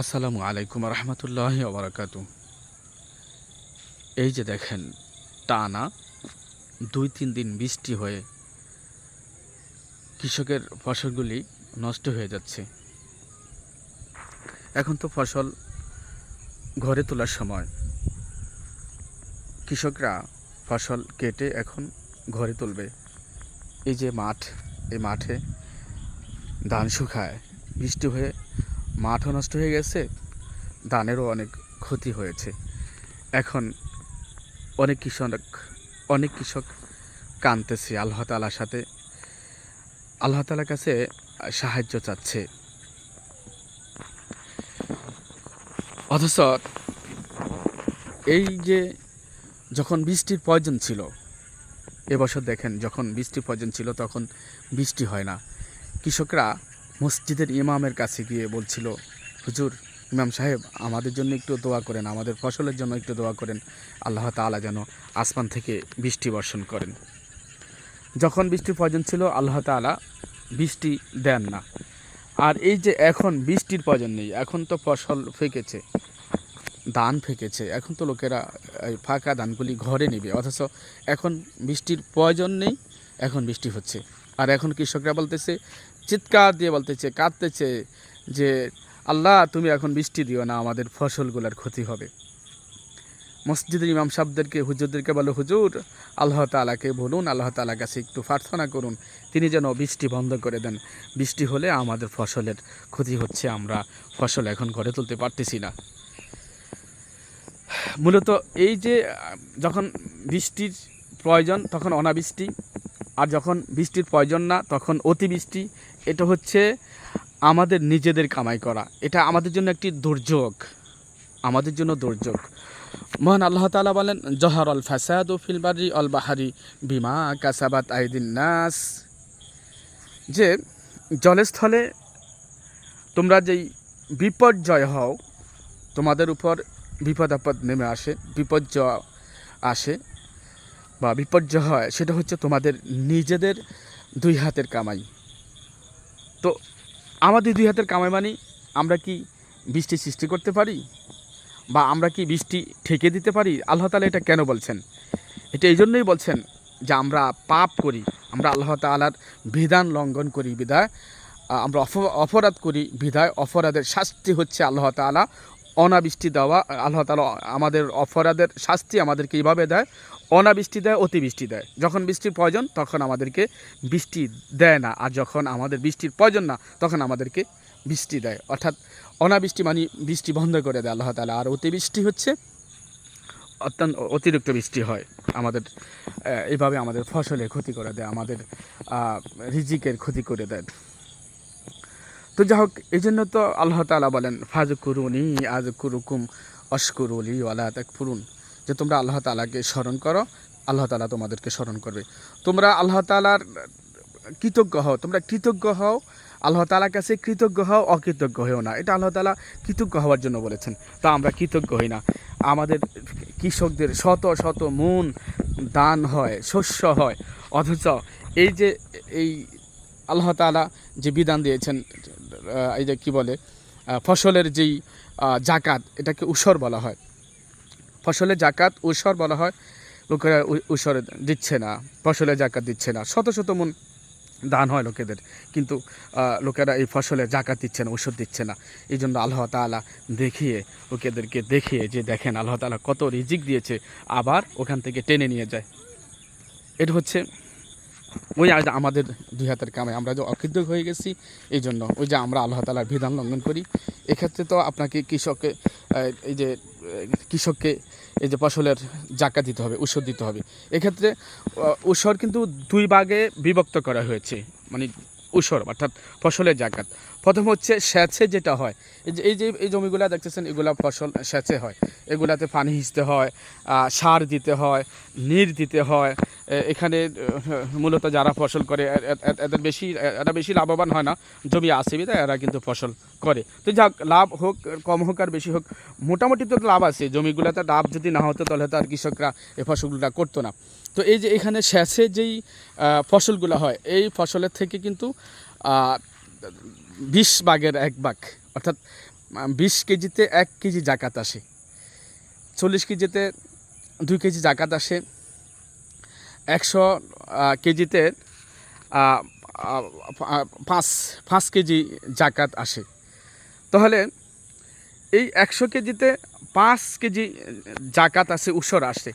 আসসালামু আলাইকুম রহমতুল্লাহ ওবরাকাতু। এই যে দেখেন, টানা দুই তিন দিন বৃষ্টি হয়ে কৃষকের ফসলগুলি নষ্ট হয়ে যাচ্ছে। এখন তো ফসল ঘরে তোলার সময়। কৃষকরা ফসল কেটে এখন ঘরে তুলবে। এই যে মাঠ, এই মাঠে ধান শুকায়, বৃষ্টি হয়ে মাঠও নষ্ট হয়ে গেছে, ধানেরও অনেক ক্ষতি হয়েছে। এখন অনেক কৃষক অনেক কৃষক কানতেছে আল্লাহ তালার সাথে। আল্লাহ তালার কাছে সাহায্য চাচ্ছে। অথচ এই যে যখন বৃষ্টির প্রয়োজন ছিল এবছর দেখেন যখন বৃষ্টির প্রয়োজন ছিল তখন বৃষ্টি হয় না। কৃষকরা মসজিদের ইমামের কাছে গিয়ে বলছিল, হুজুর, ইমাম সাহেব, আমাদের জন্য একটু দোয়া করেন, আমাদের ফসলের জন্য একটু দোয়া করেন। আল্লাহ তাআলা যেন আসমান থেকে বৃষ্টি বর্ষণ করেন। যখন বৃষ্টির প্রয়োজন ছিল, আল্লাহ তাআলা বৃষ্টি দেন না। আর এই যে এখন বৃষ্টির প্রয়োজন নেই, এখন তো ফসল ফেকেছে, ধান ফেকেছে, এখন তো লোকেরা ফাঁকা ধানগুলি ঘরে নেবে। অথচ এখন বৃষ্টির প্রয়োজন নেই, এখন বৃষ্টি হচ্ছে। আর এখন কৃষকরা বলতেছে চিৎকার দিয়ে বলতেছে, কাঁদতেছে যে, আল্লাহ, তুমি এখন বৃষ্টি দিও না, আমাদের ফসলগুলোর ক্ষতি হবে। মসজিদের ইমাম সাহেবদেরকে, হুজুরদেরকে বলো, হুজুর, আল্লাহ তালাকে বলুন, আল্লাহ তালার কাছে একটু প্রার্থনা করুন, তিনি যেন বৃষ্টি বন্ধ করে দেন। বৃষ্টি হলে আমাদের ফসলের ক্ষতি হচ্ছে, আমরা ফসল এখন ঘরে তুলতে পারতেছি না। মূলত এই যে, যখন বৃষ্টির প্রয়োজন, তখন অনাবৃষ্টি আর যখন বৃষ্টির প্রয়োজন না, তখন অতিবৃষ্টি। এটা হচ্ছে আমাদের নিজেদের কামাই করা। এটা আমাদের জন্য একটি দুর্যোগ। আমাদের জন্য দুর্যোগ। মহান আল্লাহ তাআলা বলেন জহর অল ফাসাদ ও ফিলবারি অল বাহারি বিমা কাসাবাত আইদিন নাস। যে জলস্থলে তোমরা যেই বিপর্যয় হও, তোমাদের উপর বিপদ আপদ নেমে আসে, বিপর্যয় আসে। বা বিপর্যয় হয়, সেটা হচ্ছে তোমাদের নিজেদের দুই হাতের কামাই। তো আমাদের দুই হাতের কামাই মানে আমরা কি বৃষ্টি সৃষ্টি করতে পারি? বা আমরা কি বৃষ্টি ঠেকে দিতে পারি? আল্লাহ তালা এটা কেন বলছেন? এটা এই জন্যই বলছেন যে আমরা পাপ করি, আমরা আল্লাহ তালার বিধান লঙ্ঘন করি, বিধায় আমরা অপ- অপরাধ করি, বিধায় অপরাধের শাস্তি হচ্ছে আল্লাহ তালা অনাবৃষ্টি দেওয়া, আল্লাহ তালা আমাদের অপরাধের শাস্তি আমাদেরকে এইভাবে দেয়। অনাবৃষ্টি দেয় অতিবৃষ্টি দেয়। যখন বৃষ্টির প্রয়োজন তখন আমাদেরকে বৃষ্টি দেয় না। আর যখন আমাদের বৃষ্টির প্রয়োজন না তখন আমাদেরকে বৃষ্টি দেয়। অর্থাৎ অনাবৃষ্টি মানে বৃষ্টি বন্ধ করে দেয় আল্লাহ তালা আর অতিবৃষ্টি হচ্ছে অত্যন্ত অতিরিক্ত বৃষ্টি হয়। আমাদের আহ, এইভাবে আমাদের ফসলের ক্ষতি করে দেয় আমাদের রিজিকের ক্ষতি করে দেয়। তো যাই হোক এই জন্য তো আল্লাহ তালা বলেন ফাজ কুরুনি আজ কুরুকুম অস্কুরুলি ওয়ালা তাক ফুরুন যে তোমরা আল্লাহ তালাকে স্মরণ করো, আল্লাহ তালা তোমাদেরকে স্মরণ করবে। তোমরা আল্লাহ তালার কৃতজ্ঞ হও, তোমরা কৃতজ্ঞ হও, আল্লাহ তালার কাছে কৃতজ্ঞ হও, অকৃতজ্ঞ হও না। এটা আল্লাহ তালা কৃতজ্ঞ হওয়ার জন্য বলেছেন, তা আমরা কৃতজ্ঞ হই না। আমাদের কৃষকদের শত শত মন দান হয়, শস্য হয়, অথচ এই যে এই আল্লাহ তালা যে বিধান দিয়েছেন এই যে কী বলে ফসলের যেই জাকাত, এটাকে উসর বলা হয়। ফসলের জাকাত উসর বলা হয়, লোকেরা উসর দিচ্ছে না, ফসলে জাকাত দিচ্ছে না। শত শত মন দান হয় লোকেদের, কিন্তু লোকেরা এই ফসলে জাকাত দিচ্ছে না ওষুধ দিচ্ছে না। এই জন্য আল্লাহ তালা দেখিয়ে, লোকেদেরকে দেখিয়ে যে দেখেন আল্লাহ তালা কত রিজিক দিয়েছে, আবার ওখান থেকে টেনে নিয়ে যায়। এটা হচ্ছে ওই আজ আমাদের দুই হাতের কামাই। আমরা যে অকৃতজ্ঞ হয়ে গেছি, এই জন্য ওই যে আমরা আল্লাহ তালার বিধান লঙ্ঘন করি। এক্ষেত্রে তো আপনাকে কৃষককে এই যে কৃষককে এই যে ফসলের জাকা দিতে হবে, ঔষধ দিতে হবে। এক্ষেত্রে উসর কিন্তু দুই ভাগে বিভক্ত করা হয়েছে। মানে উসর অর্থাৎ ফসলের জাকাত। প্রথম হচ্ছে সেচে যেটা হয়, এই যে এই যে, এই জমিগুলা দেখতেছেন, এগুলা ফসল সেচে হয়। এগুলাতে পানি হিচতে হয় সার দিতে হয় নির দিতে হয় এখানে মূলত যারা ফসল করে এদের বেশি এরা বেশি লাভবান হয় না, জমি আছে বিধায় এরা কিন্তু ফসল করে। তো যাক, লাভ হোক, কম হোক আর বেশি হোক, মোটামুটি তো লাভ আছে। জমিগুলোতে লাভ যদি না হতো, তাহলে তো আর কৃষকরা এই ফসলগুলো করতো না। তো এই যে এখানে শেষে যেই ফসলগুলো হয়, এই ফসলের থেকে কিন্তু বিশ ভাগের এক ভাগ অর্থাৎ বিশ কেজিতে এক কেজি জাকাত আসে। চল্লিশ কেজিতে দুই কেজি জাকাত আসে। একশো কেজিতে পাঁচ পাঁচ কেজি জাকাত আসে। তাহলে এই একশো কেজিতে পাঁচ কেজি জাকাত আসে উসর আসে।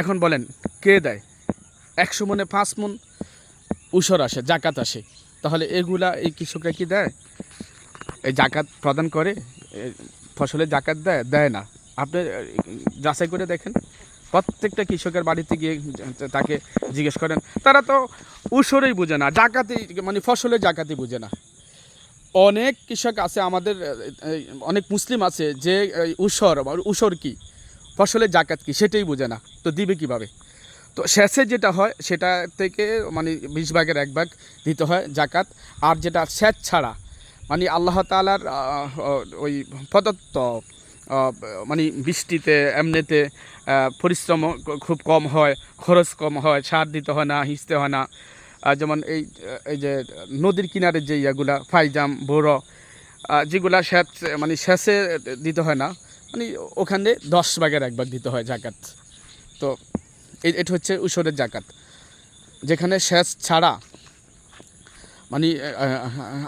এখন বলেন কে দেয়? একশো মনে পাঁচ মন উসর আসে জাকাত আসে। তাহলে এগুলা এই কৃষকরা কি দেয়? এই জাকাত প্রদান করে এ, ফসলের জাকাত দেয় দেয় না। আপনি যাচাই করে দেখেন। প্রত্যেকটা কৃষকের বাড়িতে গিয়ে তাকে জিজ্ঞেস করেন, তারা তো উসরেই বুঝে না জাকাতই মানে ফসলের জাকাতই বুঝে না। অনেক কৃষক আছে আমাদের, অনেক মুসলিম আছে যে উসর উসর কি? ফসলের জাকাত কি? সেটাই বোঝে না, তো দিবে কীভাবে? তো শেষে যেটা হয়, সেটা থেকে মানে বিশ ভাগের এক ভাগ দিতে হয় জাকাত, আর যেটা সেচ ছাড়া মানে আল্লাহ তালার ওই প্রদত্ত মানে বৃষ্টিতে এমনিতে পরিশ্রম খুব কম হয় খরচ কম হয় সার দিতে হয় না হিঁচতে হয় না। যেমন এই এই যে নদীর কিনারে যে ইয়েগুলা ফাইজাম বোরো যেগুলা সেচ মানে শেষে দিতে হয় না মানে ওখানে দশ ভাগের একবার দিতে হয় জাকাত। তো এটা হচ্ছে উসরের জাকাত। যেখানে সেচ ছাড়া মানে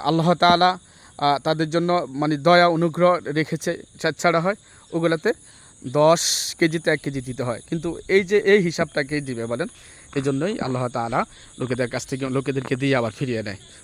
আল্লাহ আহ, তাদের জন্য মানে দয়া, অনুগ্রহ রেখেছে ছাড়া হয় ওগুলাতে দশ কেজিতে এক কেজি দিতে হয়। কিন্তু এই যে, এই হিসাবটাকে দিবে বলেন এই জন্যই আল্লাহ তালা লোকেদের কাছ থেকে, লোকেদেরকে দিয়ে আবার ফিরিয়ে দেয়।